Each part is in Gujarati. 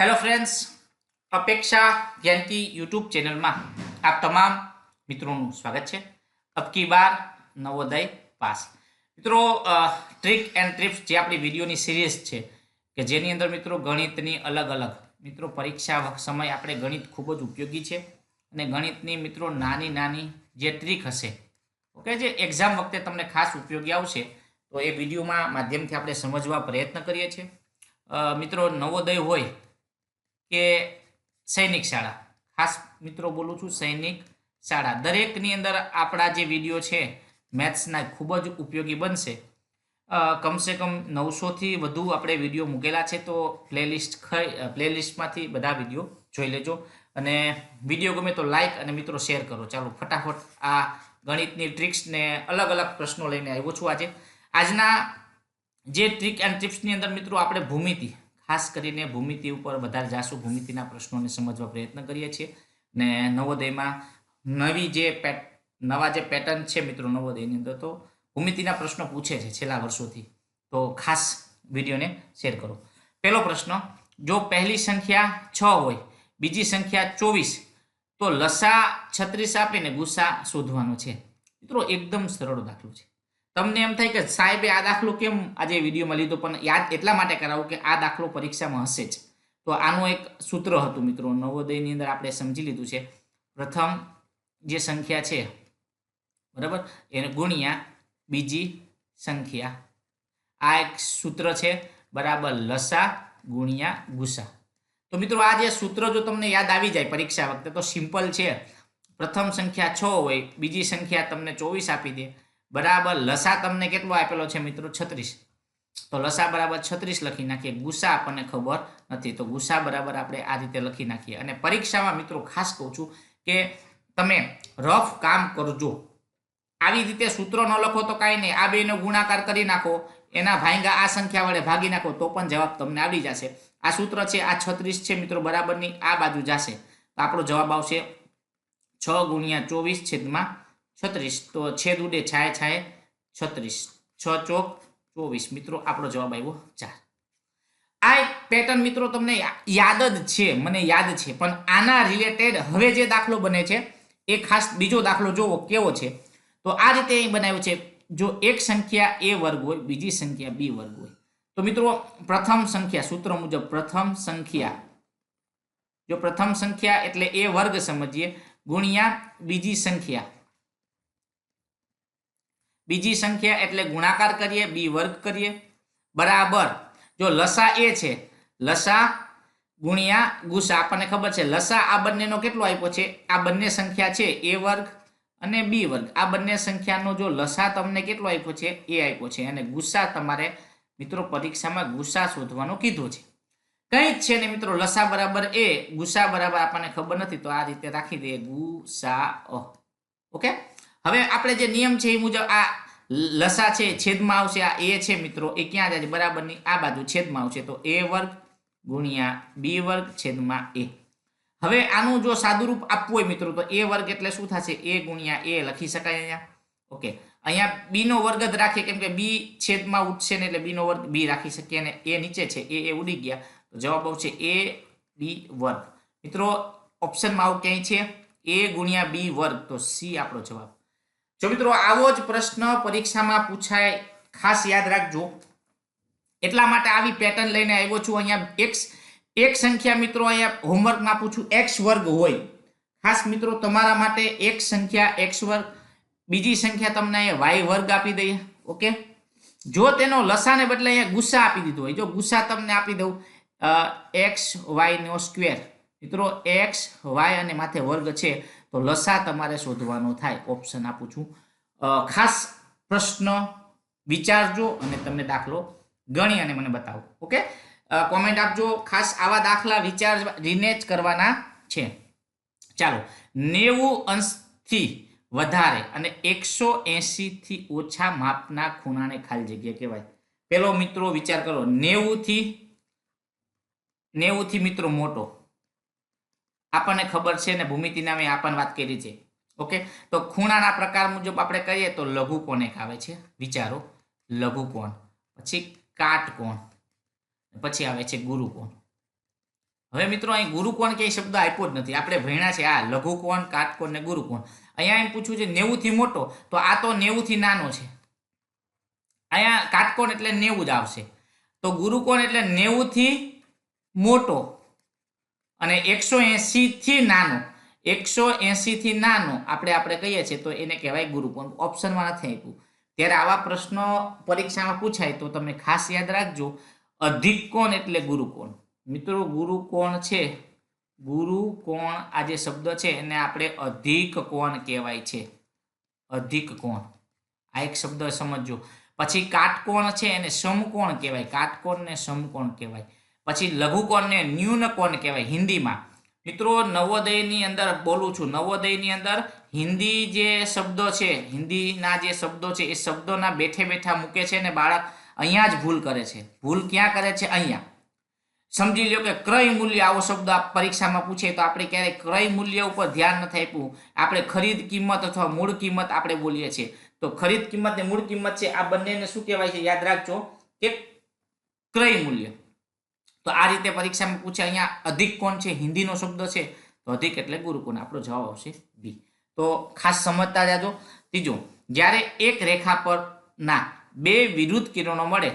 હેલો ફ્રેન્ડ્સ અપેક્ષા જ્ઞાનકી યુટ્યુબ ચેનલમાં આપ તમામ મિત્રોનું સ્વાગત છે. અબકી બાર નવોદય પાસ. મિત્રો ટ્રીક એન્ડ ટ્રિપ્સ જે આપણી વિડીયોની સિરીઝ છે, કે જેની અંદર મિત્રો ગણિતની અલગ અલગ, મિત્રો પરીક્ષા સમય આપણે ગણિત ખૂબ જ ઉપયોગી છે અને ગણિતની મિત્રો નાની નાની જે ટ્રીક હશે, ઓકે, જે એક્ઝામ વખતે તમને ખાસ ઉપયોગી આવશે, તો એ વિડીયોમાં માધ્યમથી આપણે સમજવા પ્રયત્ન કરીએ છીએ. મિત્રો નવોદય હોય કે સૈનિક શાળા. ખાસ મિત્રો બોલું છું સૈનિક શાળા. દરેકની અંદર આપણા જે વીડિયો છે, મેથ્સના ખૂબ જ ઉપયોગી બનશે. કમસે કમ નવસોથી વધુ આપણે વીડિયો મૂકેલા છે, તો પ્લેલિસ્ટ પ્લેલિસ્ટમાંથી બધા વીડિયો જોઈ લેજો. અને વીડિયો ગમે તો લાઈક અને મિત્રો શેર કરો. ચાલો, ફટાફટ આ ગણિતની ટ્રિક્સને અલગ અલગ પ્રશ્નો લઈને આવ્યો છું આજે. આજના જે ટ્રીક એન્ડ ટિપ્સની અંદર મિત્રો આપણે ભૂમિતિ ખાસ કરીને ભૂમિતિ ઉપર વધારે જાશું ભૂમિતિના પ્રશ્નોને સમજવા પ્રયત્ન કરીએ છીએ. ને નવોદયમાં નવી જે નવા જે પેટર્ન છે મિત્રો નવોદયની અંદર, તો ભૂમિતિના પ્રશ્નો પૂછે છે છેલ્લા વર્ષોથી. તો ખાસ વિડીયોને શેર કરો. પહેલો પ્રશ્ન, જો પહેલી સંખ્યા છ હોય, બીજી સંખ્યા ચોવીસ, તો લસા છત્રીસ આપીને ગુસ્સા શોધવાનો છે. મિત્રો, એકદમ સરળ દાખલો છે. તમને એમ થાય કે સાહેબે આ દાખલો કેમ આજે વિડીયોમાં લીધો? પણ યાદ એટલા માટે કરાવું કે આ દાખલો પરીક્ષામાં હશે જ. તો આનું એક સૂત્ર હતું મિત્રો. નવોદયની અંદર આપણે સમજી લીધું છે. પ્રથમ જે સંખ્યા છે, બરાબર? એને ગુણ્યા બીજી સંખ્યા. આ એક સૂત્ર છે, બરાબર લસા ગુણ્યા ગુસા. તો મિત્રો, આ જે સૂત્ર જો તમને યાદ આવી જાય પરીક્ષા વખતે, તો સિમ્પલ છે. પ્રથમ સંખ્યા છ હોય, બીજી સંખ્યા તમને ચોવીસ આપી દે. બરાબર, લસા તમને કેટલો આપેલો છે મિત્રો? છત્રીસ. તો લસા બરાબર છત્રીસ લખી નાખીએ. ગુસા આપણને ખબર નથી. તો ગુસા બરાબર આપણે આ રીતે લખી નાખીએ. અને પરીક્ષામાં મિત્રો ખાસ કહું છું કે તમે રફ કામ કરજો. આવી રીતે સૂત્રો ન લખો તો કાંઈ નહીં. આ બેનો ગુણાકાર કરી નાખો. એના ભાંગા આ સંખ્યા વડે ભાગી નાખો તો પણ જવાબ તમને આવડી જશે. આ સૂત્ર છે, આ છત્રીસ છે મિત્રો બરાબરની, આ બાજુ જશે. આપણો જવાબ આવશે છ ગુણ્યા ચોવીસ છેદમાં છત્રીસ. તો છેદ ઉડે છાય છાય. છત્રીસ. છ ચોક ચોવીસ. મિત્રો, આપણો જવાબ આવ્યો ચાર. આ એક પેટર્ન મિત્રો તમને યાદ જ છે. મને યાદ છે. પણ આના રિલેટેડ હવે જે દાખલો બને છે, એ ખાસ બીજો દાખલો જોવો કેવો છે? તો આ રીતે અહીં બનાવ્યો છે. જો એક સંખ્યા એ વર્ગ હોય, બીજી સંખ્યા બી વર્ગ હોય. તો મિત્રો, પ્રથમ સંખ્યા, સૂત્ર મુજબ પ્રથમ સંખ્યા. જો પ્રથમ સંખ્યા એટલે એ વર્ગ સમજીએ, ગુણ્યા બીજી સંખ્યા. બીજી સંખ્યા એટલે ગુણાકાર કરીએ, બી વર્ગ કરીએ. બરાબર. જો લસા એ છે, લસા ગુણ્યા ગુસા, આપણને ખબર છે, લસા આ બંનેનો કેટલો આપ્યો છે? આ બંને સંખ્યા છે, એ વર્ગ અને બી વર્ગ. આ બંને સંખ્યાનો જો લસા તમને કેટલો આપ્યો છે? એ આપ્યો છે. અને ગુસ્સા તમારે મિત્રો પરીક્ષામાં ગુસ્સા શોધવાનો કીધો છે. કંઈ જ છે ને મિત્રો, લસા બરાબર એ ગુસ્સા બરાબર આપણને ખબર નથી, તો આ રીતે રાખી દઈએ. ગુસા ઓકે? હવે આપણે જે નિયમ છે એ મુજબ આ લસા છે, છેદમાં આવશે, આ એ છે મિત્રો, એ ક્યાં જાય બરાબરની આ બાજુ છેદમાં આવશે, તો એ વર્ગ ગુણ્યા બી વર્ગ છેદમાં એ. હવે આનું જો સાદુરૂપ આપવું હોય મિત્રો, તો એ વર્ગ એટલે શું થશે? એ ગુણ્યા એ લખી શકાય અહીંયા. ઓકે. અહીંયા બી નો વર્ગ જ રાખીએ, કેમ કે બી છેદમાં ઉઠશે ને એટલે બી નો વર્ગ બી રાખી શકીએ અને એ નીચે છે, એ એ ઉડી ગયા. જવાબ આવશે એ બી વર્ગ. મિત્રો ઓપ્શનમાં આવું ક્યાંય છે? એ ગુણ્યા બી વર્ગ. તો સી આપણો જવાબ. જો મિત્રો આવો જ પ્રશ્ન પરીક્ષામાં પૂછાય, ખાસ યાદ રાખજો. એટલા માટે આવી પેટર્ન લઈને આવ્યો છું અહીંયા. એક્સ એક સંખ્યા મિત્રો અહીંયા હોમવર્કમાં પૂછું. એક્સ વર્ગ હોય. ખાસ મિત્રો તમારા માટે એક સંખ્યા એક્સ વર્ગ, બીજી સંખ્યા તમને અહીંયા વાય વર્ગ આપી દઈએ. ઓકે? જો તેનો લસાને બદલે અહીંયા ગુસ્સા આપી દીધો હોય. જો ગુસ્સા તમને આપી દઉં એક્સ વાય નો સ્ક્વેર મિત્રો એક્સ વાય અને માથે વર્ગ છે. તો લસા તમારે શોધવાનો થાય ઓપ્શન આપું છું. ખાસ પ્રશ્ન વિચારજો અને તમને દાખલો ગણી અને મને બતાવો, ઓકે? કોમેન્ટ આપજો. ખાસ આવા દાખલા વિચારીને જ કરવાના છે. ચાલો, નેવું અંશથી વધારે અને એકસો થી ઓછા માપના ખૂણાને ખાલી જગ્યા કહેવાય. પેલો મિત્રો વિચાર કરો, નેવુંથી નેવુંથી મિત્રો મોટો. આપણને ખબર છે ને ભૂમિતિના મેં આપણને વાત કરી છે. ઓકે તો ખૂણાના પ્રકાર મુજબ આપણે કહીએ તો લઘુકોણ એક આવે છે? વિચારો. લઘુકોણ પછી કાટકોણ પછી આવે છે ગુરુકોણ હવે મિત્રો અહીં ગુરુકોણ કે શબ્દ આપ્યો જ નથી. આપણે ભણ્યા છે આ લઘુકોણ કાટકોણ ને ગુરુકોણ અહીંયા એમ પૂછ્યું છે નેવુંથી મોટો, તો આ તો નેવુંથી નાનો છે. અહીંયા કાટકોણ એટલે નેવું જ આવશે. તો ગુરુકોણ એટલે નેવુંથી મોટો. અને એકસો એંસીથી નાનો, એકસો એંસીથી નાનો આપણે આપણે કહીએ છીએ તો એને કહેવાય ગુરુકોણ. ઓપ્શનમાં નથી આપ્યું ત્યારે આવા પ્રશ્નો પરીક્ષામાં પૂછાય તો તમે ખાસ યાદ રાખજો અધિક કોણ એટલે ગુરુકોણ. મિત્રો, ગુરુકોણ છે ગુરુ કોણ આ જે શબ્દ છે એને આપણે અધિક કોણ કહેવાય છે. અધિક કોણ. આ એક શબ્દ સમજજો. પછી કાટકોણ છે એને સમકોણ કહેવાય. કાટકોણ ને સમકોણ કહેવાય. પછી લઘુકોણને ન્યૂન કોણ કહેવાય હિન્દીમાં? મિત્રો, નવોદયની અંદર બોલું છું. નવોદયની અંદર હિન્દી જે શબ્દો છે, હિન્દીના જે શબ્દો છે, એ શબ્દોના બેઠે બેઠા મૂકે છે ને બાળક અહીંયા જ ભૂલ કરે છે. ભૂલ ક્યાં કરે છે? અહીંયા. સમજી લો કે ક્રય મૂલ્ય આવો શબ્દ આ પરીક્ષામાં પૂછે તો આપણે ક્યારેય ક્રય મૂલ્ય ઉપર ધ્યાન નથી આપ્યું. આપણે ખરીદ કિંમત અથવા મૂળ કિંમત આપણે બોલીએ છીએ. તો ખરીદ કિંમત ને મૂળ કિંમત છે, આ બંનેને શું કહેવાય છે? યાદ રાખજો કે ક્રય મૂલ્ય. તો આ રીતે પરીક્ષામાં પૂછે અહીંયા અધિક કોણ છે? હિન્દીનો શબ્દ છે. તો અધિક એટલે ગુરુકોણ આપણો જવાબ આવશે બી તો ખાસ સમજતા જાજો. ત્રીજો, જ્યારે એક રેખા પર ના બે વિરુદ્ધ કિરણો મળે,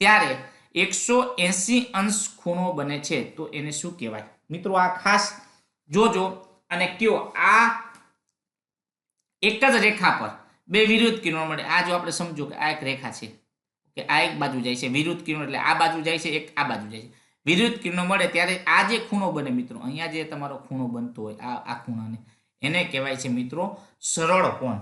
ત્યારે એકસો એંસી અંશ ખૂણો બને છે. તો એને શું કહેવાય? મિત્રો, આ ખાસ જોજો અને કયો, આ એક જ રેખા પર બે વિરુદ્ધ કિરણો મળે. આ જો આપણે સમજો કે આ એક રેખા છે, કે આ એક બાજુ જાય છે. વિરુદ્ધ કિરણો એટલે આ બાજુ જાય છે, એક આ બાજુ જાય છે. વિરુદ્ધ કિરણો મળે ત્યારે આ જે ખૂણો બને મિત્રો, અહીંયા જે તમારો ખૂણો બનતો હોય, આ આ ખૂણાને, એને કહેવાય છે મિત્રો સરળ કોણ.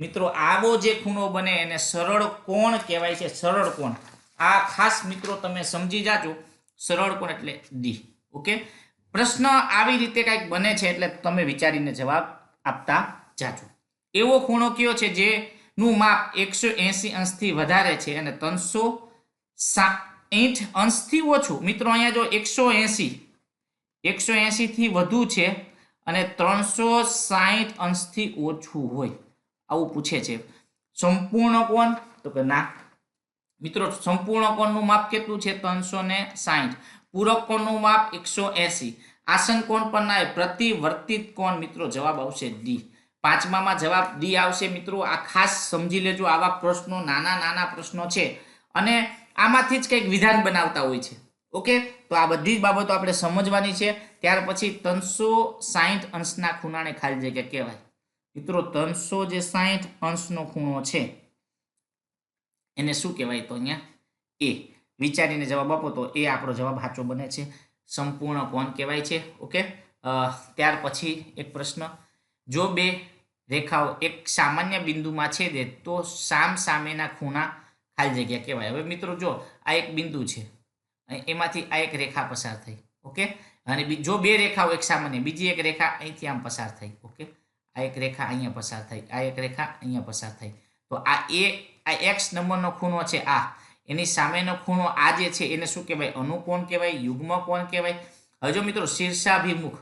મિત્રો, આવો જે ખૂણો બને એને સરળ કોણ કહેવાય છે, સરળ કોણ. આ ખાસ મિત્રો તમે સમજી જાજો, સરળ કોણ એટલે ડી ઓકે? પ્રશ્ન આવી રીતે કંઈક બને છે એટલે તમે વિચારીને જવાબ આપતા જાજો. એવો ખૂણો કયો છે જેનું માપ એકસો એંસી અંશથી વધારે છે અને ત્રણસો સાઠ અંશથી ઓછું. મિત્રો, અહીંયા જો એકસો એંસી એકસો એંસીથી વધુ છે અને ત્રણસો સાઠ અંશથી ઓછું હોય. આવું પૂછે છે. સંપૂર્ણ કોણ? તો કે ના. મિત્રો, સંપૂર્ણ કોણનું માપ કેટલું છે? ત્રણસો ને સાઠ પૂરક કોણનું માપ એકસો એંસી આસન કોણ પણ ના પ્રતિવર્તિત કોણ? મિત્રો, જવાબ આવશે ડી પાંચમામાં જવાબ ડી આવશે. મિત્રો, આ ખાસ સમજી લેજો. આવા પ્રશ્નો, નાના નાના પ્રશ્નો છે. અને આમાંથી જ કંઈક વિધાન બનાવતા હોય છે. ઓકે? તો આ બધી જ બાબતો આપણે સમજવાની છે. ત્યાર પછી ત્રણસો સાહીઠ અંશના ખૂણાને ખાલી જગ્યા કહેવાય. મિત્રો, ત્રણસો જે સાહીઠ અંશનો ખૂણો છે, એને શું કહેવાય તો અહીંયા? એ. વિચારીને જવાબ આપો તો એ આપણો જવાબ સાચો બને છે. સંપૂર્ણ કોણ કહેવાય છે? ઓકે? ત્યાર પછી એક પ્રશ્ન. જો બે રેખાઓ એક સામાન્ય બિંદુમાં છેદે, તો સામ સામેના ખૂણા ખાલી જગ્યા કહેવાય. હવે મિત્રો જો, આ એક બિંદુ છે. એમાંથી આ એક રેખા પસાર થઈ. ઓકે? અને જો બે રેખાઓ એક સામાન્ય, બીજી એક રેખા અહીંથી આમ પસાર થઈ. ઓકે? આ એક રેખા અહીંયા પસાર થઈ. આ એક રેખા અહીંયા પસાર થઈ. તો આ એ, આ એક્સ નંબરનો ખૂણો છે આ. એની સામેનો ખૂણો આ જે છે, એને શું કહેવાય? અનુકોણ કહેવાય યુગ્મ કોણ કહેવાય. હવે જો મિત્રો, શીર્ષાભિમુખ,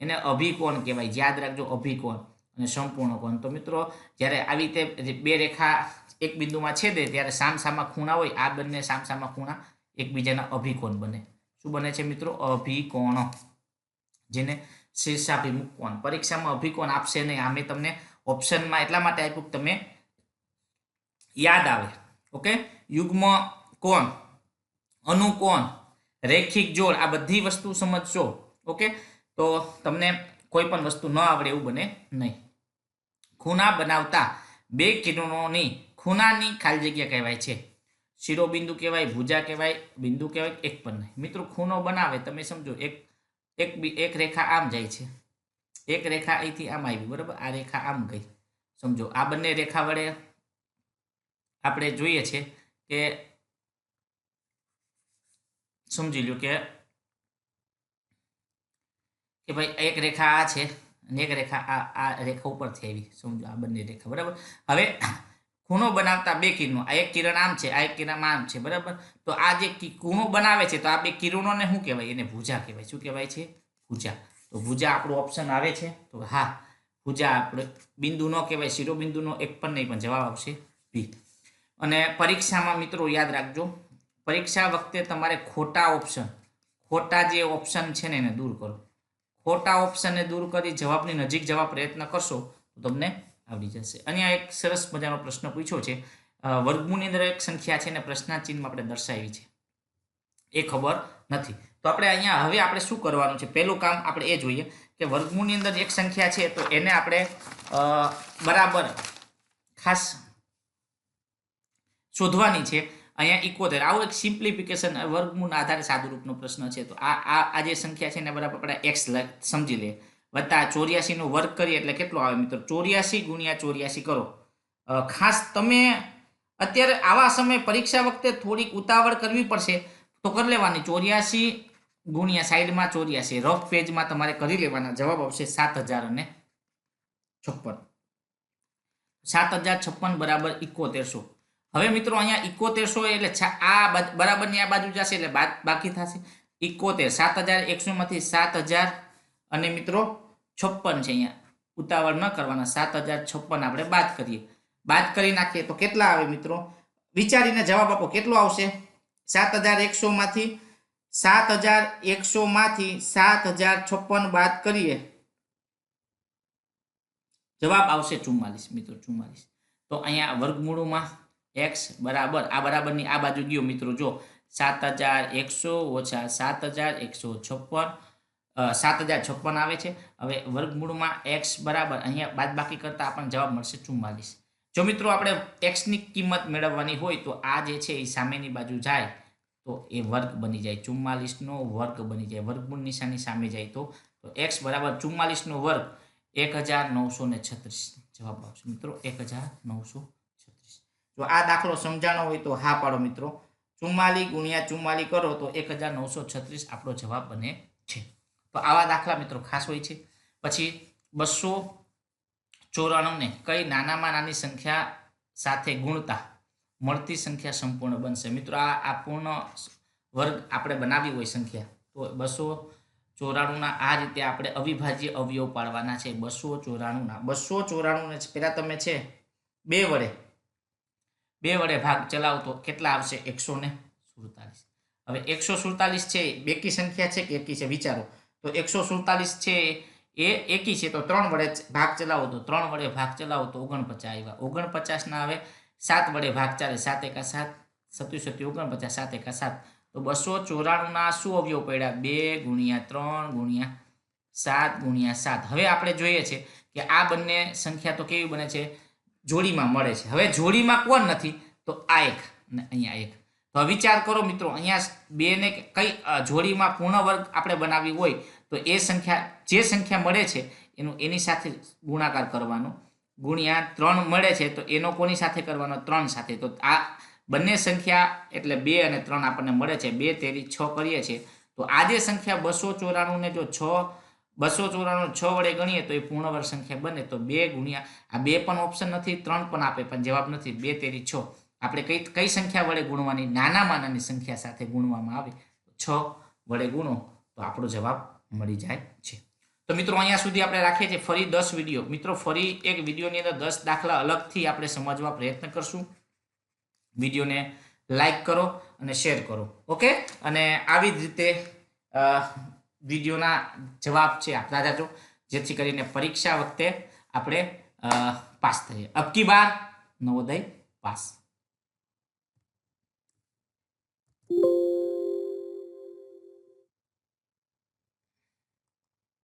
એને અભિકોણ કહેવાય. યાદ રાખજો, અભિકોણ અને સંપૂર્ણ કોણ. તો મિત્રો, જ્યારે આવી રીતે બે રેખા એક બિંદુમાં છેદે ત્યારે સામસામા ખૂણા હોય, આ બંને સામસામા ખૂણા એકબીજાના અભિકોણ બને. શું બને છે મિત્રો? અભિકોણ. જેને શીર્ષાભિમુખ કોણ? પરીક્ષામાં અભિકોણ આપશે નહીં. આમે તમને ઓપ્શનમાં એટલા માટે આપ્યું તમે યાદ આવે. ઓકે? યુગ્મ કોણ? અનુકોણ? રેખિક જોડ? આ બધી વસ્તુ સમજશો. ઓકે? તો તમને કોઈ પણ વસ્તુ ન આવડે એવું બને નહીં. ખૂણા બનાવતા બે કિરણોની ખૂણાની ખાલી જગ્યા કહેવાય છે. શિરોબિંદુ કહેવાય, ભુજા કહેવાય, બિંદુ કહેવાય, એક પણ નહીં. મિત્રો ખૂણો બનાવે, તમે સમજો, એક એક એક રેખા આમ જાય છે. એક રેખા અહીંથી આમ આવી, બરાબર? આ રેખા આમ ગઈ. સમજો, આ બંને રેખા વડે આપણે જોઈએ છે કે, સમજી લો કે કે ભાઈ, એક રેખા આ છે અને એક રેખા આ આ રેખા ઉપરથી આવી. સમજો, આ બંને રેખા, બરાબર? હવે ખૂણો બનાવતા બે કિરણો. આ એક કિરણ આમ છે, આ એક કિરણ આમ છે, બરાબર? તો આ જે ખૂણો બનાવે છે, તો આ બે કિરણોને શું કહેવાય? એને ભૂજા કહેવાય. શું કહેવાય છે? ભૂજા. તો ભૂજા આપણું ઓપ્શન આવે છે. તો હા, ભૂજા આપણે બિંદુ ન કહેવાય, શિરોબિંદુનો એક પણ નહીં, પણ જવાબ આવશે બી અને પરીક્ષામાં મિત્રો યાદ રાખજો, પરીક્ષા વખતે તમારે ખોટા ઓપ્શન ખોટા જે ઓપ્શન છે ને એને દૂર કરો. ખોટા ઓપ્શનને દૂર કરી જવાબની નજીક જવા પ્રયત્ન કરશો, તો તમને આવડી જશે. અહીંયા એક સરસ મજાનો પ્રશ્ન પૂછ્યો છે. વર્ગમૂળની અંદર એક સંખ્યા છે ને પ્રશ્નાર્થ ચિહ્નમાં આપણે દર્શાવી છે. એ ખબર નથી. તો આપણે અહીંયા હવે આપણે શું કરવાનું છે? પહેલું કામ આપણે એ જોઈએ કે વર્ગમૂળની અંદર એક સંખ્યા છે તો એને આપણે બરાબર ખાસ શોધવાની છે. અહીંયા ઇકોતેર આવું એક સિમ્પ્લિફિકેશન વર્ગમૂળના આધારે સાદુરૂપનો પ્રશ્ન છે. તો આ આ આ જે સંખ્યા છે એને બરાબર આપણે એક્સ સમજી લઈએ. વત્તા ચોર્યાસીનું વર્ગ કરીએ એટલે કેટલો આવે મિત્રો? ચોર્યાસી ગુણ્યા ચોર્યાસી કરો. ખાસ તમે અત્યારે આવા સમયે પરીક્ષા વખતે થોડીક ઉતાવળ કરવી પડશે તો કરી લેવાની. ચોર્યાસી ગુણ્યા સાઈડમાં ચોર્યાસી. રફ પેજમાં તમારે કરી લેવાના. જવાબ આવશે સાત હજાર અને છપ્પન. સાત હજાર છપ્પન બરાબર ઇકોતેરસો હવે મિત્રો અહીંયા ઇકોતેરસો એટલે આ બરાબરની આ બાજુ જશે એટલે બાકી થશે. ઇકોતેર. સાત હજાર એકસો માંથી સાત હજાર અને મિત્રો, છપ્પન છે અહીંયા. ઉતાવળ ન કરવાના. સાત હજાર છપ્પન આપણે બાદ કરીએ. બાદ કરી નાખીએ તો કેટલા આવે મિત્રો? વિચારીને જવાબ આપો, કેટલો આવશે? સાત હજાર એકસો માંથી, સાત હજાર એકસો માંથી સાત હજાર છપ્પન બાદ કરીએ. જવાબ આવશે ચુમ્માલીસ, મિત્રો, ચુમ્માલીસ. તો અહીંયા વર્ગમૂળમાં એક્સ બરાબર, આ બરાબરની આ બાજુ ગયો મિત્રો, જો. સાત હજાર એકસો ઓછા સાત હજાર એકસો છપ્પન સાત હજાર છપ્પન આવે છે. હવે વર્ગમૂળમાં એક્સ બરાબર અહીંયા બાદ બાકી કરતા આપણને જવાબ મળશે ચુમ્માલીસ. જો મિત્રો આપણે એક્સની કિંમત મેળવવાની હોય તો આ જે છે એ સામેની બાજુ જાય તો એ વર્ગ બની જાય. ચુમ્માલીસનો વર્ગ બની જાય. વર્ગમૂળ નિશાની સામે જાય તો એક્સ બરાબર ચુમ્માલીસનો વર્ગ એક હજાર નવસો ને છત્રીસ. જવાબ આવશે. મિત્રો, એક હજાર નવસો છત્રીસ. જો આ દાખલો સમજાણો હોય તો હા પાડો મિત્રો. ચુમ્માલી ગુણ્યા ચુમ્માલી કરો તો એક હજાર નવસો છત્રીસ આપણો જવાબ બને છે. તો આવા દાખલા મિત્રો ખાસ હોય છે. પછી બસો ચોરાણુંને કઈ નાનામાં નાની સંખ્યા સાથે ગુણતા મળતી સંખ્યા સંપૂર્ણ બનશે. મિત્રો, આ આ પૂર્ણ વર્ગ આપણે બનાવી હોય સંખ્યા. તો બસો ચોરાણુંના આ રીતે આપણે અવિભાજ્ય અવયવ પાડવાના છે. બસો ચોરાણુંના. બસો ચોરાણુંને પહેલાં તમે છે બે વડે બે વડે ભાગ ચલાવો તો કેટલા આવશે? એકસો સુડતાલીસ. હવે એકસો સુડતાલીસ છે બેકી સંખ્યા છે કે એકી છે? વિચારો. તો એકસો સુડતાલીસ છે એ એકી છે. તો ત્રણ વડે ભાગ ચલાવો. તો ત્રણ વડે ભાગ ચલાવો તો ઓગણપચાસ આવ્યા. ઓગણપચાસના આવે, સાત વડે ભાગ ચાલે. સાત એકા સાત સત્યુ સત્યુ ઓગણપચાસ, સાત એકા સાત. તો બસો ચોરાણુંના શું અવયવ પડ્યા? બે ગુણ્યા ત્રણ ગુણ્યા સાત ગુણ્યા સાત. હવે આપણે જોઈએ છે કે આ બંને સંખ્યા તો કેવી બને છે? જોડીમાં મળે છે. હવે જોડીમાં કોણ નથી? તો આ એક અને અહીંયા એક. તો વિચાર કરો મિત્રો, અહીંયા બે ને કઈ જોડીમાં પૂર્ણ વર્ગ આપણે બનાવી હોય, તો એ સંખ્યા, જે સંખ્યા મળે છે, એનું, એની સાથે ગુણાકાર કરવાનો. ગુણ્યા ત્રણ મળે છે, તો એનો કોની સાથે કરવાનો? ત્રણ સાથે. તો આ બંને સંખ્યા એટલે બે અને ત્રણ આપણને મળે છે. બે તેરી છ કરીએ છીએ. તો આ જે સંખ્યા બસો ચોરાણુંને જો છ, બસો ચોરાણું છ વડે ગણીએ, તો એ પૂર્ણવર્ગ સંખ્યા બને. તો બે ગુણ્યા, આ બે પણ ઓપ્શન નથી, ત્રણ પણ આપે, પણ જવાબ નથી. બે તેરી છ. આપણે કઈ કઈ સંખ્યા વડે ગુણવાની? નાનામાં નાની સંખ્યા સાથે ગુણવામાં આવે. છ વડે ગુણો, તો આપણો જવાબ મળી જાય છે. તો મિત્રો, અહીંયા સુધી આપણે રાખીએ છીએ ફરી દસ વીડિયો. મિત્રો, ફરી એક વિડીયોની અંદર દસ દાખલા અલગથી આપણે સમજવા પ્રયત્ન કરશું. વિડીયોને લાઈક કરો અને શેર કરો. ઓકે? અને આવી જ રીતે વિડીયોના જવાબ છે આપતા જાજો જેથી કરીને પરીક્ષા વખતે આપણે પાસ થઈએ. અબકી બાર, નવોદય પાસ.